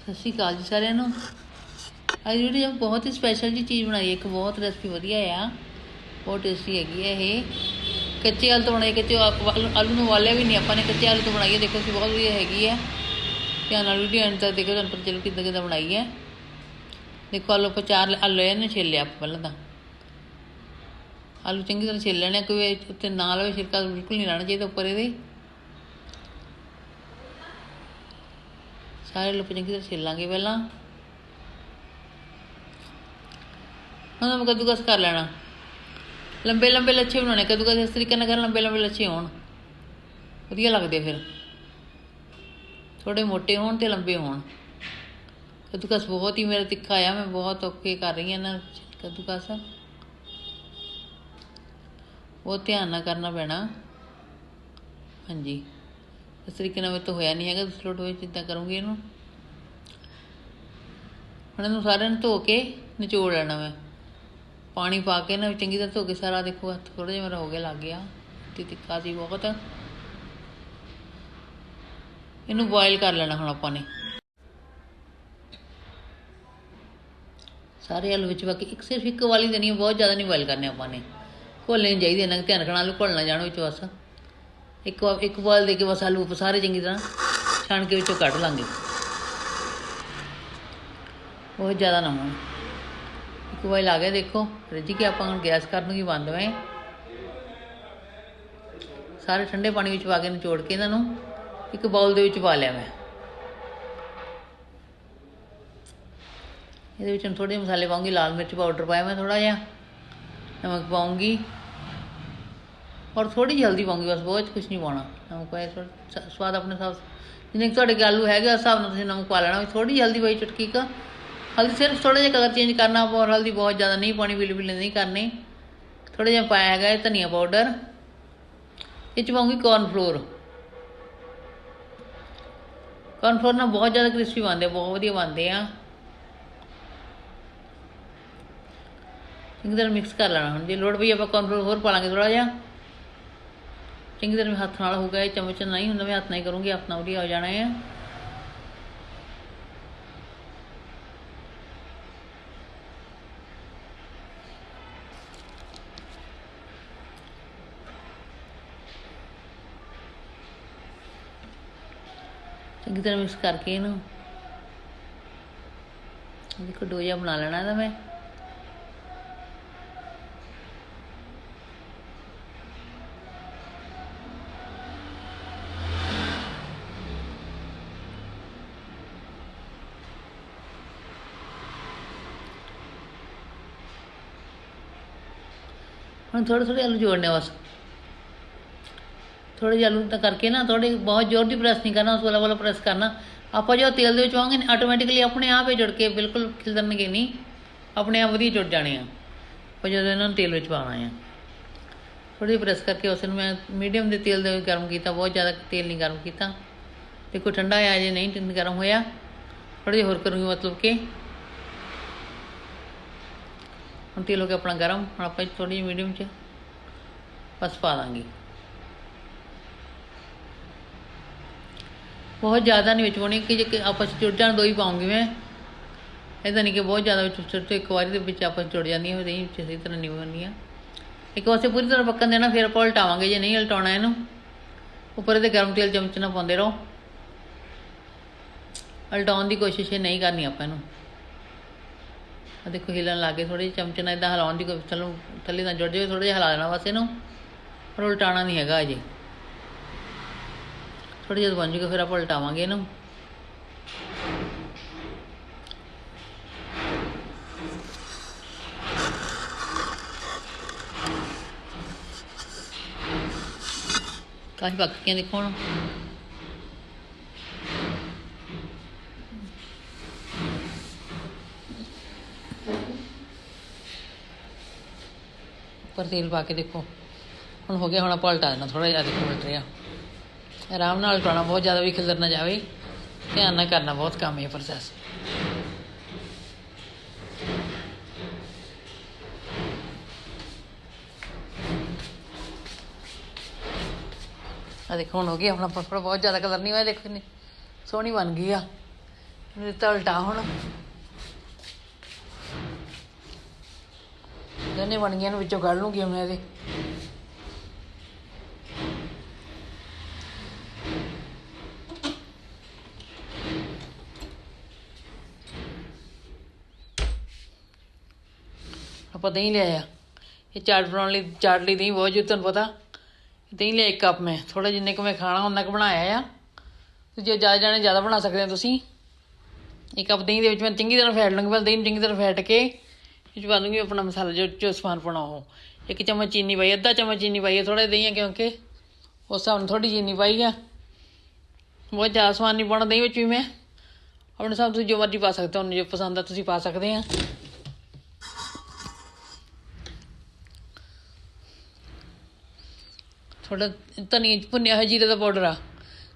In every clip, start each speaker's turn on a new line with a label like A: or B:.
A: ਸਤਿ ਸ਼੍ਰੀ ਅਕਾਲ ਜੀ ਸਾਰਿਆਂ ਨੂੰ। ਅੱਜ ਜਿਹੜੀ ਬਹੁਤ ਹੀ ਸਪੈਸ਼ਲ ਜੀ ਚੀਜ਼ ਬਣਾਈ ਇੱਕ ਬਹੁਤ ਰੈਸਪੀ ਵਧੀਆ ਆ। ਬਹੁਤ ਟੇਸਟੀ ਹੈਗੀ ਹੈ ਇਹ। ਕੱਚੇ ਆਲੂ ਤੋਂ ਬਣਾਏ, ਕੱਚੇ ਆ- ਆਲੂ ਆਲੂ ਨੂੰ ਵਾਲਿਆ ਵੀ ਨਹੀਂ, ਆਪਾਂ ਨੇ ਕੱਚੇ ਆਲੂ ਤੋਂ ਬਣਾਈ ਹੈ ਦੇਖੋ ਤੁਸੀਂ ਬਹੁਤ ਵਧੀਆ ਹੈਗੀ ਹੈ ਧਿਆਨ ਨਾਲ ਵੀਡੀਓ ਐਂਡ ਤੱਕ ਦੇਖੋ, ਤੁਹਾਨੂੰ ਪਤਾ ਚੱਲੂ ਕਿੱਦਾਂ ਕਿੱਦਾਂ ਬਣਾਈ ਹੈ ਦੇਖੋ, ਆਲੂ ਆਪਾਂ ਚਾਰ ਆਲੂ ਇਹਨੇ ਛਿੱਲ ਆਪਾਂ ਪਹਿਲਾਂ ਤਾਂ। ਆਲੂ ਚੰਗੀ ਤਰ੍ਹਾਂ ਛਿੱਲ ਲੈਣੇ ਕੋਈ ਉੱਤੇ ਨਾਲ ਹੋਵੇ ਛਿਲਕਾ ਬਿਲਕੁਲ ਨਹੀਂ ਰਹਿਣਾ ਚਾਹੀਦਾ ਉੱਪਰ ਇਹਦੇ। ਸਾਰੇ ਆਲੂ ਚੰਗੀ ਤਰ੍ਹਾਂ ਛਿੱਲ ਪਹਿਲਾਂ। ਹੁਣ ਮੈਂ ਕੱਦੂਕਸ ਕਰ ਲੈਣਾ। ਲੰਬੇ ਲੰਬੇ ਲੱਛੇ ਬਣਾਉਣੇ, ਕੱਦੂਕਸ ਇਸ ਤਰੀਕੇ ਨਾਲ ਕਰ, ਲੰਬੇ ਲੰਬੇ ਲੱਛੇ ਹੋਣ। ਵਧੀਆ ਲੱਗਦੇ ਫਿਰ। ਥੋੜੇ ਮੋਟੇ ਹੋਣ ਤੇ ਲੰਬੇ ਹੋਣ। ਕੱਦੂਕਸ ਬਹੁਤ ਹੀ ਮੇਰਾ ਤਿੱਖਾ ਆ, ਮੈਂ ਬਹੁਤ ਔਖੇ ਕਰ ਰਹੀ ਹਾਂ ਨਾ ਕੱਦੂਕਸ। ਬਹੁਤ ਧਿਆਨ ਨਾਲ ਕਰਨਾ ਪੈਣਾ। ਹਾਂਜੀ। ਇਸ ਤਰੀਕੇ ਨਾਲ ਮੇਰੇ ਤੋਂ ਹੋਇਆ ਨਹੀਂ ਹੈਗਾ, ਤੁਸੀਂ ਲੋਟ ਹੋਏ ਜਿੱਦਾਂ ਕਰੂੰਗੀ ਇਹਨੂੰ। ਹੁਣ ਇਹਨੂੰ ਸਾਰਿਆਂ ਨੂੰ ਧੋ ਕੇ ਨਿਚੋੜ ਲੈਣਾ ਮੈਂ। ਪਾਣੀ ਪਾ ਕੇ ਨਾ, ਚੰਗੀ ਤਰ੍ਹਾਂ ਧੋ ਕੇ ਸਾਰਾ ਦੇਖੋ ਹੱਥ ਥੋੜਾ ਜਿਹਾ ਮੇਰਾ ਹੋ ਗਿਆ, ਲੱਗ ਗਿਆ। ਤੇ ਤਿੱਖਾ ਸੀ ਬਹੁਤ। ਇਹਨੂੰ ਬੋਇਲ ਕਰ ਲੈਣਾ ਹੁਣ ਆਪਾਂ ਨੇ। ਸਾਰੇ ਆਲੂ ਵਿੱਚ ਬਾਕੀ ਇੱਕ ਸਿਰਫ ਇੱਕ ਵਾਲੀ ਦੇਣੀ ਬਹੁਤ ਜ਼ਿਆਦਾ ਨਹੀਂ ਬੋਇਲ ਕਰਨੇ ਆਪਾਂ ਨੇ। ਘੋਲਣੇ ਚਾਹੀਦੇ ਇਹਨਾਂ ਧਿਆਨ ਰੱਖਣਾ, ਆਲੂ ਘੁਲ ਜਾਣ ਵਿੱਚ ਬਸ। ਇੱਕ ਇੱਕ ਬਾਲ ਦੇ ਕੇ ਬਸ ਆਲੂ ਸਾਰੇ ਚੰਗੀ ਤਰ੍ਹਾਂ ਛਾਣ ਕੇ ਵਿੱਚੋਂ ਕੱਢ ਲਾਂਗੇ। ਬਹੁਤ ਜ਼ਿਆਦਾ ਨਾ ਹੋਣ। ਇੱਕ ਵਾਰ ਆ ਗਿਆ ਦੇਖੋ। ਰਿੱਝ ਕਿ ਆਪਾਂ ਹੁਣ ਗੈਸ ਕਰਨ ਨੂੰ ਹੀ ਬੰਦ ਹੋਏ। ਸਾਰੇ ਠੰਡੇ ਪਾਣੀ ਵਿੱਚ ਪਾ ਕੇ ਨਿਚੋੜ ਕੇ ਇਹਨਾਂ ਨੂੰ ਇੱਕ ਬਾਉਲ ਦੇ ਵਿੱਚ ਪਾ ਲਿਆ ਮੈਂ। ਇਹਦੇ ਵਿੱਚ ਥੋੜੇ ਮਸਾਲੇ ਪਾਉਂਗੀ। ਲਾਲ ਮਿਰਚ ਪਾਊਡਰ ਪਾਇਆ ਮੈਂ ਥੋੜਾ ਜਿਹਾ। ਨਮਕ ਪਾਉਂਗੀ। ਔਰ ਥੋੜੀ ਜਿਹੀ ਹਲਦੀ ਪਾਉਂਗੀ ਬਸ ਬਹੁਤ ਕੁਝ ਨਹੀਂ ਪਾਉਣਾ। ਨਮਕ ਪਾਇਆ ਥੋੜ੍ਹਾ ਸਵਾਦ ਆਪਣੇ ਹਿਸਾਬ ਜਿੰਨੇ ਕੁ ਤੁਹਾਡੇ ਕੋਲ ਆਲੂ ਹੈਗੇ ਉਸ ਹਿਸਾਬ ਨਾਲ ਤੁਸੀਂ ਨਮਕ ਪਾ ਲੈਣਾ। ਥੋੜੀ ਜਿਹੀ ਹਲਦੀ ਪਾਈ ਚੁਟਕੀ ਕ। ਹਲਦੀ ਸਿਰਫ ਥੋੜਾ ਜਿਹਾ ਕਲਰ ਚੇਂਜ ਕਰਨਾ ਔਰ ਹਲਦੀ ਬਹੁਤ ਜ਼ਿਆਦਾ ਨਹੀਂ ਪਾਣੀ ਬਿਲ ਬਿਲ ਨਹੀਂ ਕਰਨੀ। ਥੋੜਾ ਜਿਹਾ ਪਾਇਆ ਹੈਗਾ ਇਹ ਧਨੀਆ ਪਾਊਡਰ। ਇਹ ਚ ਪਾਉਂਗੀ ਕੌਰਨ ਫਲੋਰ ਕੌਰਨ ਫਲੋਰ ਨਾਲ ਬਹੁਤ ਜ਼ਿਆਦਾ ਕ੍ਰਿਸਪੀ ਬਣਦੇ ਬਹੁਤ ਵਧੀਆ ਬਣਦੇ ਆ। ਇੱਕ ਦਿਨ ਮਿਕਸ ਕਰ ਲੈਣਾ ਹੁਣ, ਜੇ ਲੋੜ ਪਈ ਆਪਾਂ ਕੌਰਨ ਫਲੋਰ ਹੋਰ ਪਾ ਲਾਂਗੇ ਥੋੜਾ ਜਿਹਾ। ਚੰਗੀ ਤਰ੍ਹਾਂ ਹੱਥ ਨਾਲ ਹੋਊਗਾ ਇਹ ਚਮਚ ਨਹੀਂ ਹੁੰਦਾ ਮੈਂ ਹੱਥ ਨਾਲ ਹੀ ਕਰੂੰਗੀ, ਹੱਥ ਨਾਲ ਵਧੀਆ ਹੋ ਜਾਣਾ ਹੈ। ਚੰਗੀ ਤਰ੍ਹਾਂ ਮਿਕਸ ਕਰਕੇ ਇਹਨੂੰ। ਦੇਖੋ ਡੋ ਜਿਹਾ ਬਣਾ ਲੈਣਾ ਇਹਦਾ ਮੈਂ। ਹੁਣ ਥੋੜੇ ਥੋੜੇ ਆਲੂ ਜੋੜਨੇ ਬਸ। ਥੋੜੇ ਜਿਹੇ ਆਲੂ ਤਾਂ ਕਰਕੇ ਨਾ ਥੋੜੇ ਬਹੁਤ ਜ਼ੋਰ ਦੀ ਪ੍ਰੈਸ ਨਹੀਂ ਕਰਨਾ ਉਸ ਵਾਲਾ ਵਾਲਾ ਪ੍ਰੈਸ ਕਰਨਾ। ਆਪਾਂ ਜੋ ਤੇਲ ਦੇ ਵਿੱਚ ਪਾਵਾਂਗੇ ਆਟੋਮੈਟਿਕਲੀ ਆਪਣੇ ਆਪ ਹੀ ਜੁੜ ਕੇ ਬਿਲਕੁਲ ਖਿਲਰਨਗੇ ਨਹੀਂ ਆਪਣੇ ਆਪ ਵਧੀਆ ਜੁੜ ਜਾਣੇ ਆ। ਪਰ ਜਦੋਂ ਇਹਨਾਂ ਨੂੰ ਤੇਲ ਵਿੱਚ ਪਾਉਣਾ ਆ। ਥੋੜੀ ਪ੍ਰੈਸ ਕਰਕੇ ਉਸ ਨੂੰ ਮੈਂ ਮੀਡੀਅਮ ਦੇ ਤੇਲ ਦੇ ਵਿੱਚ ਗਰਮ ਕੀਤਾ, ਬਹੁਤ ਜ਼ਿਆਦਾ ਤੇਲ ਨਹੀਂ ਗਰਮ ਕੀਤਾ। ਦੇਖੋ ਠੰਡਾ ਆ ਜੇ ਨਹੀਂ ਗਰਮ ਹੋਇਆ। ਥੋੜੀ ਜਿਹੀ ਹੋਰ ਕਰੂੰਗੀ ਮਤਲਬ ਕਿ। ਹੁਣ ਤੇਲ ਹੋ ਗਿਆ ਆਪਣਾ ਗਰਮ, ਹੁਣ ਆਪਾਂ ਥੋੜੀ ਜਿਹੀ ਮੀਡੀਅਮ 'ਚ ਬਸ ਪਾ ਦਾਂਗੇ। ਬਹੁਤ ਜ਼ਿਆਦਾ ਨਹੀਂ ਵਿੱਚ ਪਾਉਣੀ, ਕਿ ਜੇ ਆਪਾਂ ਚੁੜ ਜਾਣ ਦੋ ਹੀ ਪਾਉਂਗੀ ਮੈਂ। ਇਹਦਾ ਨਹੀਂ ਕਿ ਬਹੁਤ ਜ਼ਿਆਦਾ ਵਿੱਚ, ਸਿਰਫ ਇੱਕ ਵਾਰੀ ਦੇ ਵਿੱਚ ਆਪਾਂ ਚੁੜ ਜਾਂਦੀ ਜਾਂਦੀਆਂ ਹੋ ਰਹੀ ਸਹੀ ਤਰ੍ਹਾਂ ਨਹੀਂ ਬਣਦੀਆਂ ਇੱਕ ਵਾਰ ਪੂਰੀ ਤਰ੍ਹਾਂ ਪੱਕਣ ਦੇਣਾ, ਫਿਰ ਆਪਾਂ ਉਲਟਾਵਾਂਗੇ, ਜੇ ਨਹੀਂ ਉਲਟਾਉਣਾ ਇਹਨੂੰ। ਉੱਪਰ ਇਹਦੇ ਗਰਮ ਤੇਲ ਚਮਚ ਨਾਲ ਪਾਉਂਦੇ ਰਹੋ। ਉਲਟਾਉਣ ਦੀ ਕੋਸ਼ਿਸ਼ ਇਹ ਨਹੀਂ ਕਰਨੀ ਆਪਾਂ ਇਹਨੂੰ। ਆ ਦੇਖੋ ਹਿਲਣ ਲੱਗੇ ਥੋੜੇ ਜਿਹੇ ਚਮਚ ਨਾਲ ਇਦਾਂ ਹਲਾਉਣ ਦੀ ਕੋਈ ਚਲੋ, ਥੱਲੇ ਤਾਂ ਜੁੜ ਜਾਵੇ ਥੋੜਾ ਜਿਹਾ ਹਲਾ ਦੇਣਾ ਬਸ ਇਹਨੂੰ, ਪਰ ਉਲਟਾਉਣਾ ਨਹੀਂ ਹੈਗਾ ਅਜੇ। ਥੋੜੀ ਜਿਹੀ ਬਣ ਜੂਗਾ ਫਿਰ ਆਪਾਂ ਉਲਟਾਵਾਂਗੇ ਇਹਨੂੰ। ਕਾਹੀ ਪੱਕ ਦੇਖੋ ਹੁਣ। ਉੱਪਰ ਤੇਲ ਪਾ ਕੇ ਦੇਖੋ। ਹੁਣ ਹੋ ਗਿਆ, ਹੁਣ ਆਪਾਂ ਉਲਟਾ ਦੇਣਾ ਥੋੜਾ ਜਿਹਾ ਉਲਟ ਰਿਹਾ ਆਰਾਮ ਨਾਲ ਉਲਟਾਉਣਾ, ਬਹੁਤ ਜ਼ਿਆਦਾ ਵੀ ਖਿਲਰ ਨਾ ਜਾਵੇ। ਧਿਆਨ ਨਾਲ ਕਰਨਾ ਬਹੁਤ ਕੰਮ ਹੈ ਪ੍ਰੋਸੈਸ ਆ ਦੇਖੋ, ਹੁਣ ਹੋ ਗਿਆ ਆਪਣਾ ਪਾਪੜ ਬਹੁਤ ਜ਼ਿਆਦਾ ਕਲਰ ਨਹੀਂ ਹੋਇਆ, ਦੇਖੋ ਕਿੰਨੀ ਸੋਹਣੀ ਬਣ ਗਈ ਆ। ਇਹਨੇ ਉਲਟਾ ਹੁਣ। ਦੋਨੇ ਬਣ ਗਈਆਂ ਨੂੰ ਵਿੱਚੋਂ ਕੱਢ ਲੂੰਗੀ ਹੁਣ ਇਹਦੇ। ਆਪਾਂ ਦਹੀਂ ਲਿਆਇਆ। ਇਹ ਚਾਟ ਬਣਾਉਣ ਲਈ ਚਾਟ ਲਈ ਦਹੀਂ ਬਹੁਤ ਜ਼ਰੂਰੀ ਤੁਹਾਨੂੰ ਪਤਾ। ਦਹੀਂ ਲਿਆ ਇੱਕ ਕੱਪ ਮੈਂ। ਥੋੜਾ ਜਿੰਨੇ ਕੁ ਮੈਂ ਖਾਣਾ ਉਹਨਾਂ ਕੁ ਬਣਾਇਆ ਆ। ਜੇ ਜ਼ਿਆਦਾ ਜਾਣੇ ਜ਼ਿਆਦਾ ਬਣਾ ਸਕਦੇ ਹੋ ਤੁਸੀਂ। ਇੱਕ ਕੱਪ ਦਹੀਂ ਦੇ ਵਿੱਚ ਮੈਂ ਚੰਗੀ ਤਰ੍ਹਾਂ ਫੈਟ ਲੂੰਗੀ। ਪਹਿਲਾਂ ਦਹੀਂ ਨੂੰ ਚੰਗੀ ਤਰ੍ਹਾਂ ਫੈਟ ਕੇ ਇਹ 'ਚ ਪਾ ਦੂੰਗੀ ਆਪਣਾ ਮਸਾਲਾ ਜੋ ਜੋ ਸਮਾਨ ਪਾਉਣਾ ਉਹ। ਇੱਕ ਚਮਚ ਚੀਨੀ ਪਾਈ, ਅੱਧਾ ਚਮਚ ਚੀਨੀ ਪਾਈ ਹੈ ਥੋੜਾ ਦਹੀਂ ਹੈ ਕਿਉਂਕਿ ਉਸ ਹਿਸਾਬ ਨਾਲ ਥੋੜੀ ਚੀਨੀ ਪਾਈ ਆ। ਬਹੁਤ ਜ਼ਿਆਦਾ ਸਮਾਨ ਨਹੀਂ ਪਾਉਣਾ ਦਹੀਂ ਵਿੱਚ ਵੀ ਮੈਂ। ਆਪਣੇ ਹਿਸਾਬ ਤੁਸੀਂ ਜੋ ਮਰਜ਼ੀ ਪਾ ਸਕਦੇ ਹੋ ਤੁਹਾਨੂੰ ਜੋ ਪਸੰਦ ਆ ਤੁਸੀਂ ਪਾ ਸਕਦੇ ਆ। ਥੋੜਾ ਧਨੀਆ ਭੁੰਨਿਆ ਹੋਇਆ ਜੀਰੇ ਦਾ ਪਾਊਡਰ ਆ।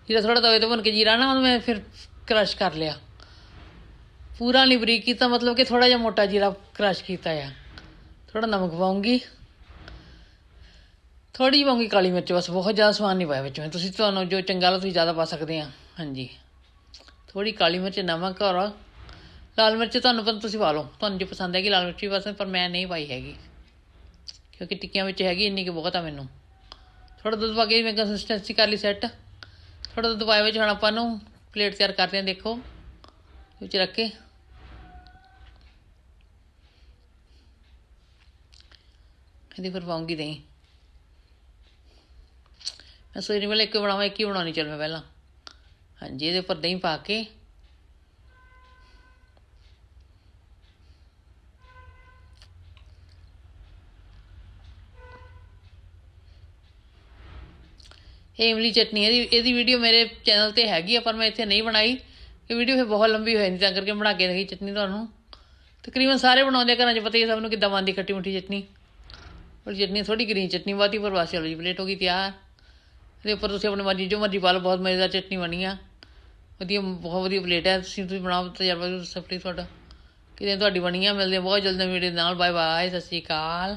A: ਜੀਰਾ ਥੋੜਾ ਤਵੇ ਤੇ ਭੁੰਨ ਕੇ ਜੀਰਾ ਨਾ ਉਹਨੂੰ ਮੈਂ ਫਿਰ ਕ੍ਰਸ਼ ਕਰ ਲਿਆ। ਪੂਰਾ ਨਹੀਂ ਬਰੀਕ ਕੀਤਾ, ਮਤਲਬ ਕਿ ਥੋੜਾ ਜਿਹਾ ਮੋਟਾ ਜੀਰਾ ਕ੍ਰਸ਼ ਕੀਤਾ ਆ। ਥੋੜਾ ਨਮਕ ਪਾਉਂਗੀ। ਥੋੜੀ ਜਿਹੀ ਪਾਉਂਗੀ ਕਾਲੀ ਮਿਰਚ, ਬਸ ਬਹੁਤ ਜ਼ਿਆਦਾ ਸਵਾਦ ਨਹੀਂ ਪਾਇਆ ਵਿੱਚ। ਮੈਂ ਤੁਸੀਂ ਤੁਹਾਨੂੰ ਜੋ ਚੰਗਾ ਲੱਗਦਾ, ਤੁਸੀਂ ਜ਼ਿਆਦਾ ਪਾ ਸਕਦੇ ਆ। ਹਾਂਜੀ। ਥੋੜੀ ਕਾਲੀ ਮਿਰਚ, ਨਮਕ ਔਰ ਲਾਲ ਮਿਰਚ ਤੁਹਾਨੂੰ ਪਤਾ ਤੁਸੀਂ ਪਾ ਲਓ। ਤੁਹਾਨੂੰ ਜੇ ਪਸੰਦ ਹੈਗੀ ਲਾਲ ਮਿਰਚ ਵੀ ਪਾ ਪਰ ਮੈਂ ਨਹੀਂ ਪਾਈ ਹੈਗੀ। ਕਿਉਂਕਿ ਟਿੱਕੀਆਂ ਵਿੱਚ ਹੈਗੀ ਇੰਨੀ ਕਿ ਬਹੁਤ ਆ ਮੈਨੂੰ। ਥੋੜਾ ਦੁੱਧ ਪਾ ਕੇ ਮੈਂ ਕੰਸਿਸਟੈਂਸੀ ਕਰ ਲਈ ਸੈੱਟ ਥੋੜਾ ਦੁੱਧ ਪਾਇਆ ਵਿੱਚ ਹੁਣ ਆਪਾਂ ਨੂੰ ਪਲੇਟ ਤਿਆਰ ਕਰਦੇ ਹਾਂ, ਦੇਖੋ। ਵਿੱਚ ਰੱਖ। ਕੇ ਇਹਦੇ ਫਿਰ ਪਾਉਂਗੀ ਦਹੀਂ ਮੈਂ ਸੋਚ ਰਹੀ ਪਹਿਲਾਂ ਇੱਕ ਬਣਾਵਾਂ, ਇੱਕ ਹੀ ਬਣਾਉਣੀ, ਚੱਲ ਮੈਂ ਪਹਿਲਾਂ। ਹਾਂਜੀ, ਇਹਦੇ ਉੱਪਰ ਦਹੀਂ ਪਾ ਕੇ। ਇਹ ਇਮਲੀ ਚਟਨੀ, ਇਹਦੀ ਇਹਦੀ ਵੀਡੀਓ ਮੇਰੇ ਚੈਨਲ ਤੇ ਹੈਗੀ ਆ, ਪਰ ਮੈਂ ਇੱਥੇ ਨਹੀਂ ਬਣਾਈ। ਇਹ ਵੀਡੀਓ ਫਿਰ ਬਹੁਤ ਲੰਬੀ ਹੋ ਜਾਂਦੀ ਤਾਂ ਕਰਕੇ ਬਣਾ ਕੇ ਰਹੀ ਚਟਨੀ ਤੁਹਾਨੂੰ। ਤਕਰੀਬਨ ਸਾਰੇ ਬਣਾਉਂਦੇ ਆ ਘਰਾਂ 'ਚ, ਪਤਾ ਹੀ ਆ ਸਭ ਨੂੰ ਕਿੱਦਾਂ ਬਣਦੀ ਖੱਟੀ ਮਿੱਠੀ ਚਟਨੀ। ਪਰ ਚਟਨੀ ਥੋੜੀ ਗ੍ਰੀਨ ਚਟਨੀ ਬਾਤੀ ਪਰ ਵਾਸੀ ਵਾਲੀ ਪਲੇਟ ਹੋ ਗਈ ਤਿਆਰ। ਇਹਦੇ ਉੱਪਰ ਤੁਸੀਂ ਆਪਣੀ ਮਰਜ਼ੀ, ਜੋ ਮਰਜ਼ੀ ਪਾ ਲਓ, ਬਹੁਤ ਮਜ਼ੇਦਾਰ ਚਟਨੀ ਬਣੀ ਆ। ਵਧੀਆ, ਬਹੁਤ ਵਧੀਆ ਪਲੇਟ ਹੈ ਤੁਸੀਂ ਤੁਸੀਂ ਬਣਾਓ, ਤਜਰਬਾ ਸਭ ਤੁਹਾਡਾ। ਕਿਤੇ ਤੁਹਾਡੀ ਬਣੀ ਆ ਮਿਲਦੇ ਬਹੁਤ ਜਲਦੀ ਵੀਡੀਓ ਨਾਲ। ਬਾਏ ਬਾਏ ਸਤਿ ਸ਼੍ਰੀ ਅਕਾਲ।